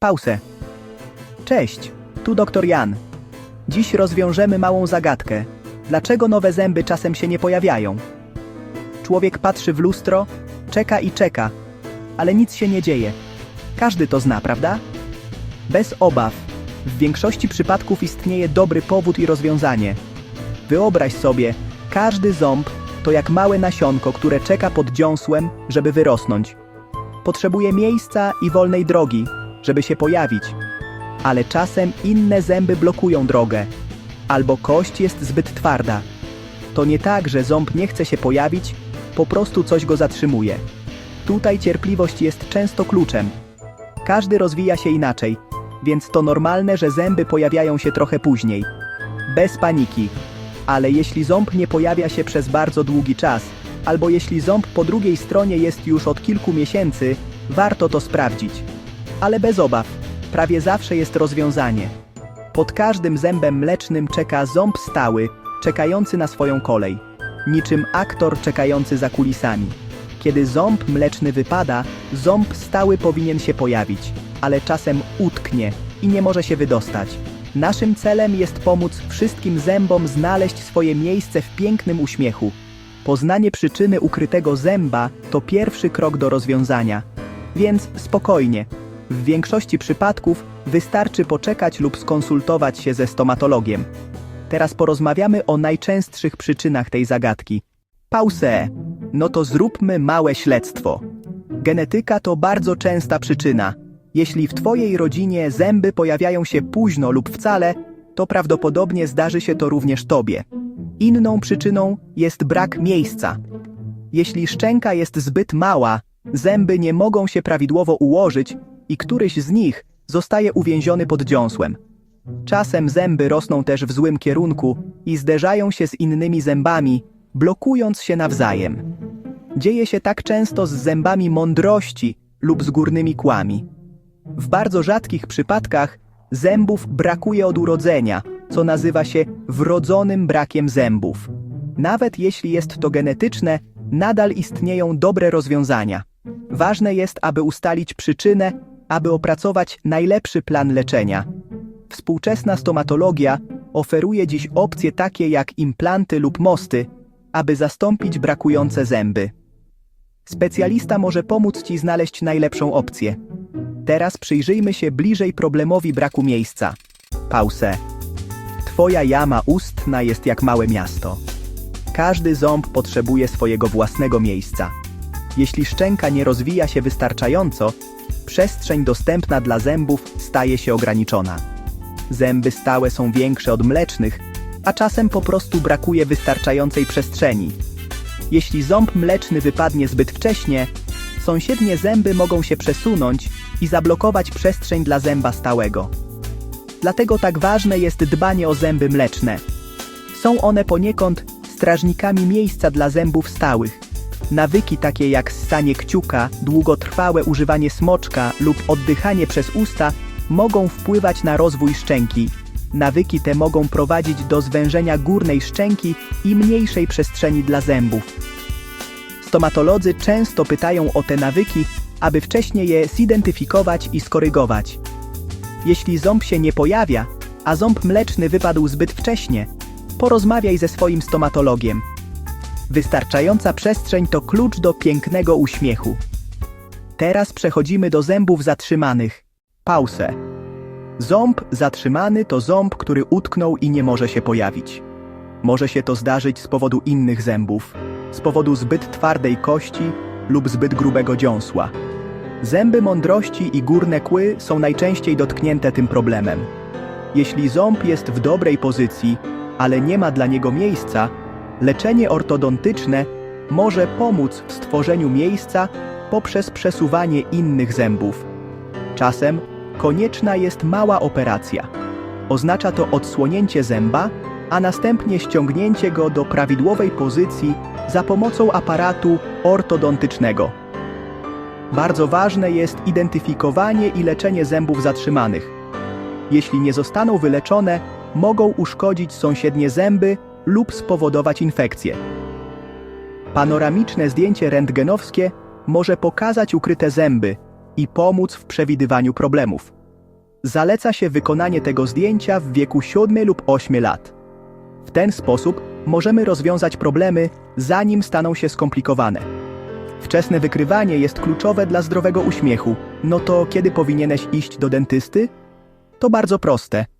Pauzę. Cześć, tu doktor Jan. Dziś rozwiążemy małą zagadkę. Dlaczego nowe zęby czasem się nie pojawiają? Człowiek patrzy w lustro, czeka i czeka, ale nic się nie dzieje. Każdy to zna, prawda? Bez obaw. W większości przypadków istnieje dobry powód i rozwiązanie. Wyobraź sobie, każdy ząb to jak małe nasionko, które czeka pod dziąsłem, żeby wyrosnąć. Potrzebuje miejsca i wolnej drogi, żeby się pojawić. Ale czasem inne zęby blokują drogę, albo kość jest zbyt twarda. To nie tak, że ząb nie chce się pojawić, po prostu coś go zatrzymuje. Tutaj cierpliwość jest często kluczem. Każdy rozwija się inaczej, więc to normalne, że zęby pojawiają się trochę później. Bez paniki. Ale jeśli ząb nie pojawia się przez bardzo długi czas, albo jeśli ząb po drugiej stronie jest już od kilku miesięcy, warto to sprawdzić. Ale bez obaw, prawie zawsze jest rozwiązanie. Pod każdym zębem mlecznym czeka ząb stały, czekający na swoją kolej. Niczym aktor czekający za kulisami. Kiedy ząb mleczny wypada, ząb stały powinien się pojawić, ale czasem utknie i nie może się wydostać. Naszym celem jest pomóc wszystkim zębom znaleźć swoje miejsce w pięknym uśmiechu. Poznanie przyczyny ukrytego zęba to pierwszy krok do rozwiązania. Więc spokojnie. W większości przypadków wystarczy poczekać lub skonsultować się ze stomatologiem. Teraz porozmawiamy o najczęstszych przyczynach tej zagadki. Pause. No to zróbmy małe śledztwo. Genetyka to bardzo częsta przyczyna. Jeśli w Twojej rodzinie zęby pojawiają się późno lub wcale, to prawdopodobnie zdarzy się to również Tobie. Inną przyczyną jest brak miejsca. Jeśli szczęka jest zbyt mała, zęby nie mogą się prawidłowo ułożyć i któryś z nich zostaje uwięziony pod dziąsłem. Czasem zęby rosną też w złym kierunku i zderzają się z innymi zębami, blokując się nawzajem. Dzieje się tak często z zębami mądrości lub z górnymi kłami. W bardzo rzadkich przypadkach zębów brakuje od urodzenia, co nazywa się wrodzonym brakiem zębów. Nawet jeśli jest to genetyczne, nadal istnieją dobre rozwiązania. Ważne jest, aby ustalić przyczynę, aby opracować najlepszy plan leczenia. Współczesna stomatologia oferuje dziś opcje takie jak implanty lub mosty, aby zastąpić brakujące zęby. Specjalista może pomóc Ci znaleźć najlepszą opcję. Teraz przyjrzyjmy się bliżej problemowi braku miejsca. Pause. Twoja jama ustna jest jak małe miasto. Każdy ząb potrzebuje swojego własnego miejsca. Jeśli szczęka nie rozwija się wystarczająco, przestrzeń dostępna dla zębów staje się ograniczona. Zęby stałe są większe od mlecznych, a czasem po prostu brakuje wystarczającej przestrzeni. Jeśli ząb mleczny wypadnie zbyt wcześnie, sąsiednie zęby mogą się przesunąć i zablokować przestrzeń dla zęba stałego. Dlatego tak ważne jest dbanie o zęby mleczne. Są one poniekąd strażnikami miejsca dla zębów stałych. Nawyki takie jak ssanie kciuka, długotrwałe używanie smoczka lub oddychanie przez usta mogą wpływać na rozwój szczęki. Nawyki te mogą prowadzić do zwężenia górnej szczęki i mniejszej przestrzeni dla zębów. Stomatolodzy często pytają o te nawyki, aby wcześniej je zidentyfikować i skorygować. Jeśli ząb się nie pojawia, a ząb mleczny wypadł zbyt wcześnie, porozmawiaj ze swoim stomatologiem. Wystarczająca przestrzeń to klucz do pięknego uśmiechu. Teraz przechodzimy do zębów zatrzymanych. Pauzę. Ząb zatrzymany to ząb, który utknął i nie może się pojawić. Może się to zdarzyć z powodu innych zębów, z powodu zbyt twardej kości lub zbyt grubego dziąsła. Zęby mądrości i górne kły są najczęściej dotknięte tym problemem. Jeśli ząb jest w dobrej pozycji, ale nie ma dla niego miejsca, leczenie ortodontyczne może pomóc w stworzeniu miejsca poprzez przesuwanie innych zębów. Czasem konieczna jest mała operacja. Oznacza to odsłonięcie zęba, a następnie ściągnięcie go do prawidłowej pozycji za pomocą aparatu ortodontycznego. Bardzo ważne jest identyfikowanie i leczenie zębów zatrzymanych. Jeśli nie zostaną wyleczone, mogą uszkodzić sąsiednie zęby lub spowodować infekcję. Panoramiczne zdjęcie rentgenowskie może pokazać ukryte zęby i pomóc w przewidywaniu problemów. Zaleca się wykonanie tego zdjęcia w wieku 7 lub 8 lat. W ten sposób możemy rozwiązać problemy, zanim staną się skomplikowane. Wczesne wykrywanie jest kluczowe dla zdrowego uśmiechu. No to kiedy powinieneś iść do dentysty? To bardzo proste.